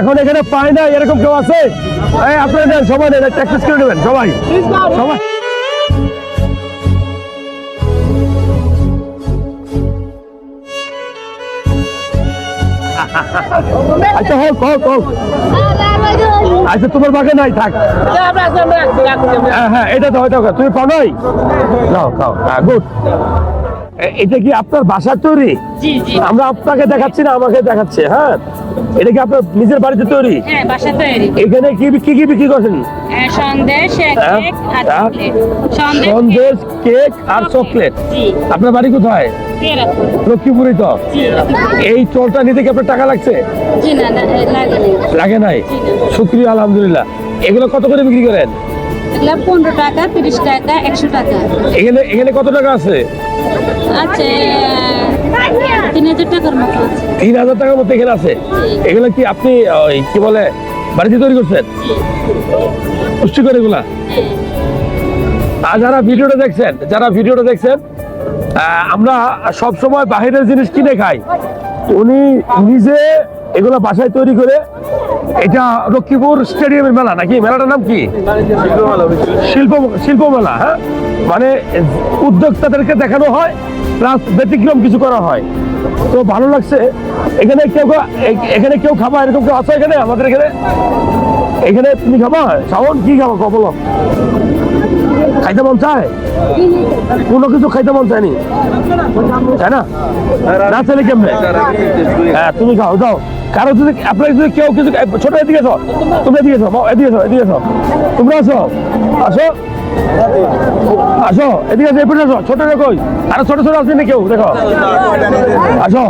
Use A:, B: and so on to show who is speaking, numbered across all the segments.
A: এখন এখানে পায় না এরকম কেউ আছে আপনারা সবাই দেন প্র্যাকটিস করে নেবেন সবাই সবাই আচ্ছা হোক হোক হোক আচ্ছা তোমার থাক হ্যাঁ হ্যাঁ এটা তো তুমি পানোই খাও হ্যাঁ, গুড এটা কি আপনার বাসার তৈরি আমরা আপনাকে দেখাচ্ছি না আমাকে দেখাচ্ছে হ্যাঁ এটা কি আপনার নিজের বাড়িতে তৈরি হ্যাঁ, এখানে কি কি কি বিক্রি করেন হ্যাঁ, হ্যাঁ, সন্দেশ কেক আর চকলেট আপনার বাড়ি কোথায় লক্ষ্মীপুরি তো এই চলটা নিতে কি আপনার টাকা লাগছে লাগে নাই শুক্রিয়া আলহামদুলিল্লাহ এগুলো কত করে বিক্রি করেন
B: পনেরো টাকা তিরিশ টাকা একশো টাকা
A: এখানে এখানে কত টাকা আছে
B: তিন হাজার টাকার মতো এখানে আছে এগুলো
A: কি আপনি কি বলে বাড়িতে তৈরি করছেন পুষ্টিকর এগুলা আর যারা ভিডিওটা দেখছেন যারা ভিডিওটা দেখছেন আমরা সব সময় বাহিরের জিনিস কিনে খাই উনি নিজে এগুলো বাসায় তৈরি করে এটা লক্ষ্মীপুর স্টেডিয়ামের মেলা নাকি মেলাটার নাম কি শিল্প শিল্প মেলা হ্যাঁ মানে উদ্যোক্তাদেরকে দেখানো হয় প্লাস ব্যতিক্রম কিছু করা হয় তো ভালো লাগছে এখানে কেউ এখানে কেউ খাবা এরকম কেউ আছে এখানে আমাদের এখানে এখানে তুমি খাবা শাওন কি খাবা কবল খাইতে মন চায় কোনো কিছু খাইতে মন চায়নি তাই না না চাইলে কেমনে হ্যাঁ তুমি খাও যাও কারো যদি যদি কেউ কিছু ছোট এদিকে আসো এদিকে আসো এদিকে আসো এদিকে তোমরা আসো আসো আসো এদিকে আসো এপিঠে আসো ছোট কই আরো ছোট ছোট আসবে না কেউ দেখো আসো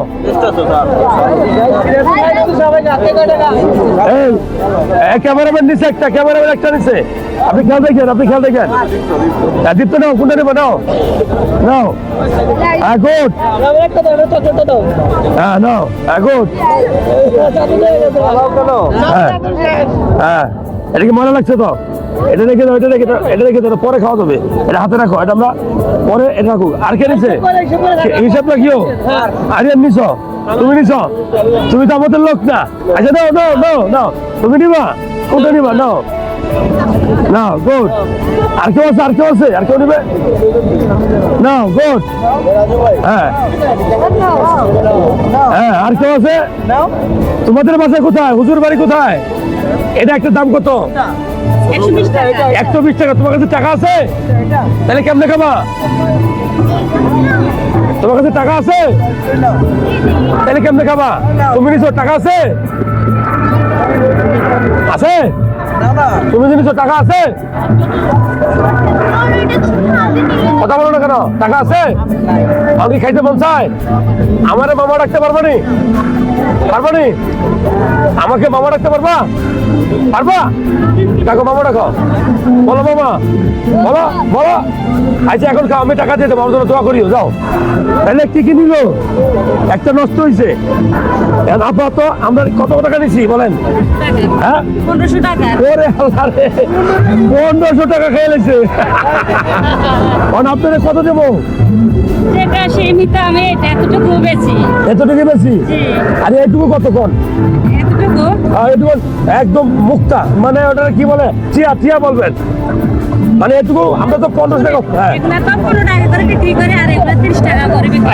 A: ক্যামেরাম্যান নিচে একটা ক্যামেরাম্যান একটা নিছে আপনি খেয়াল দেখেন আপনি খেয়াল দেখেন দীপ্ত নাও কোনটা নেবে নাও নাও হ্যাঁ গুড হ্যাঁ নাও হ্যাঁ হ্যাঁ হ্যাঁ এটা কি মজা লাগছে তো এটা রেখে দাও এটা রেখে দাও এটা রেখে দাও পরে খাওয়া যাবে এটা হাতে রাখো এটা আমরা পরে এটা রাখুক আর কে নিছে হিসাব রাখিও আরিয়ান নিছ তুমি নিছ তুমি তো আমাদের লোক না আচ্ছা দাও দাও দাও দাও তুমি নিবা কোনটা নিবা দাও না গুড আর কেউ আছে আর কেউ আছে আর কেউ নিবে না গুড হ্যাঁ হ্যাঁ আর কেউ আছে তোমাদের বাসায় কোথায় হুজুর বাড়ি কোথায় এটা একটা দাম কত একশো বিশ টাকা তোমার কাছে টাকা আছে তাহলে কেমন খাবা তোমার কাছে টাকা আছে তাহলে কেমন খাবা তুমি টাকা আছে আছে তুমি জিনিস টাকা আছে কথা বলো না কেন টাকা আছে আমি খাইতে মন চায় আমারে মামা ডাকতে পারবো নি পারবো নি আমাকে মামা ডাকতে পারবা পারবা দেখো মামা ডাকো বলো মামা বলো বলো আজ আচ্ছা, এখন আমি টাকা দিয়ে দেবো আমার জন্য করিও যাও তাহলে কি কি নিল একটা নষ্ট হয়েছে আপাতত আমরা কত টাকা নিছি বলেন
B: হ্যাঁ পনেরোশো টাকা
A: ওরে পনেরোশো টাকা খেয়ে লেছে আপনারা কত দেবো একদম মুক্তা মানে ওটা কি বলে চিয়া চিয়া বলবেন মানে এটুকু আমরা তো পঞ্চাশ টাকা হ্যাঁ।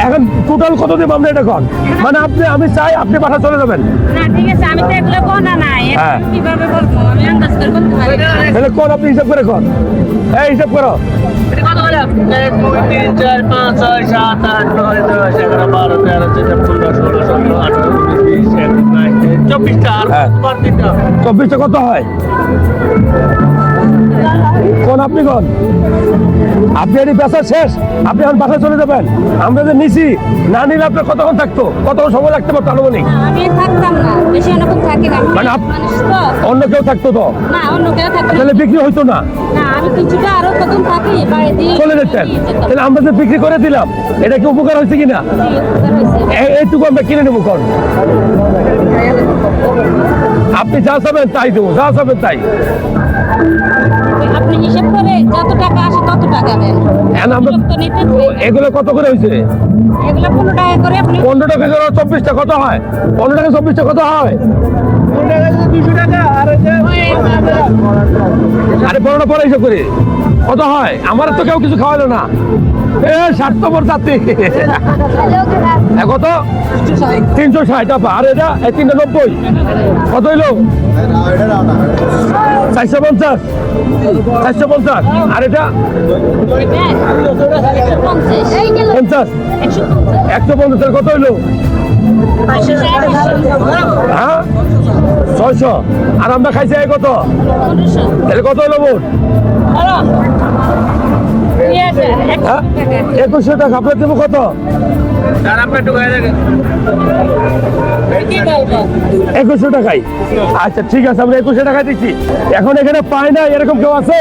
A: এখন টোটাল কত দেব আমরা এটা মানে আপনি আমি চাই আপনি পাঠা চলে যাবেন হ্যাঁ। তাহলে কর আপনি হিসাব করে কন হ্যাঁ, হিসাব করো চার পাঁচ ছয় সাত আট চব্বিশটা চব্বিশটা কত হয় আপনি কন আপনি এটি বেচা শেষ আপনি এখন বাসা চলে যাবেন আমরা যে নিছি না নিলে আপনার কতক্ষণ থাকতো কতক্ষণ সময় লাগতে পারতো আনুমানিক মানে অন্য কেউ থাকতো তো তাহলে বিক্রি হইতো না চলে যেতেন তাহলে আমরা যে বিক্রি করে দিলাম এটা কি উপকার হয়েছে কিনা এইটুকু আমরা কিনে নেবো কন আপনি যা চাবেন তাই দেবো যা চাবেন তাই
B: আপনি হিসাব করে যত টাকা আসে তত টাকা দেন
A: এগুলো কত করে হয়েছে
B: এগুলো পনেরো টাকা করে আপনি
A: পনেরো টাকা করে চব্বিশটা কত হয় পনেরো টাকা চব্বিশটা কত হয় পনেরো টাকা দুশো টাকা আরে বড়টা পরে হিসাব করে কত হয় আমার তো কেউ কিছু খাওয়ালো না এ কত তিনশো আর এটা তিনটা নব্বই কত হইলো চারশো পঞ্চাশ চারশো পঞ্চাশ আর এটা পঞ্চাশ একশো পঞ্চাশ কত হইলো হ্যাঁ? ছয়শো আর আমরা খাইছি কত তাহলে কত হলো বোন একুশশো টাকা আপনার দেবো কত একুশশো টাকাই আচ্ছা ঠিক আছে আমরা একুশশো টাকায় দিচ্ছি এখন এখানে পায় না এরকম কেউ আছে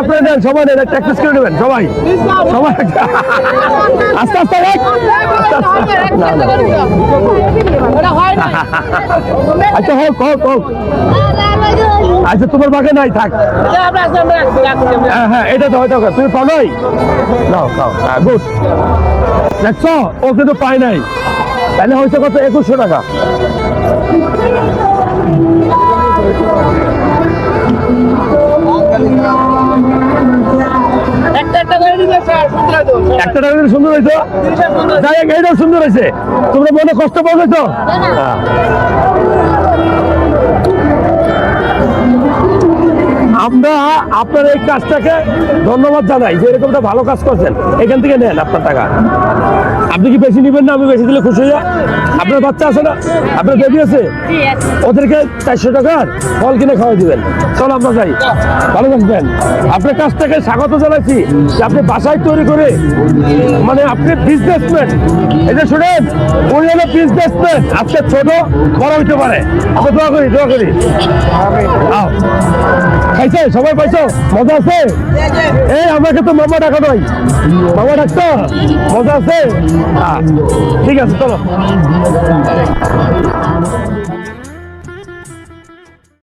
A: আপনারা নেন সবাই নেন প্র্যাকটিস করে নেবেন সবাই সবাই আস্তে আস্তে আস্তে আস্তে আচ্ছা হ্যাঁ কও কও আচ্ছা তোমার বাগে নাই থাক হ্যাঁ হ্যাঁ এটা তো দাও তুমি পাও নাই নাও খাও হ্যাঁ গুড দেখছো ও কিন্তু পায় নাই তাহলে হয়েছে কত একুশশো টাকা
C: একটা টাকা দিলে
A: সুন্দর হয়েছে যাই এইটাও সুন্দর হয়েছে তোমরা মনে কষ্ট পাবে তো হ্যাঁ। আমরা আপনার এই কাজটাকে ধন্যবাদ জানাই যে এরকমটা ভালো কাজ করছেন এখান থেকে নেন আপনার টাকা আপনি কি বেশি নেবেন না আমি বেশি দিলে খুশি হয়ে আপনার বাচ্চা আছে না আপনার বেবি আছে ওদেরকে চারশো টাকার ফল কিনে খাওয়াই দিবেন চলো আমরা যাই ভালো থাকবেন আপনার কাছ থেকে স্বাগত জানাচ্ছি যে আপনি বাসায় তৈরি করে মানে আপনি বিজনেসম্যান এটা শুনেন উনি হলো বিজনেসম্যান আজকে ছোট বড় হইতে পারে আমি দোয়া করি দোয়া করি আও খাইছে সবাই পাইছো মজা আছে এই আমাকে তো মামা ডাকা নয় মামা ডাকতো মজা আছে ঠিক আছে চলো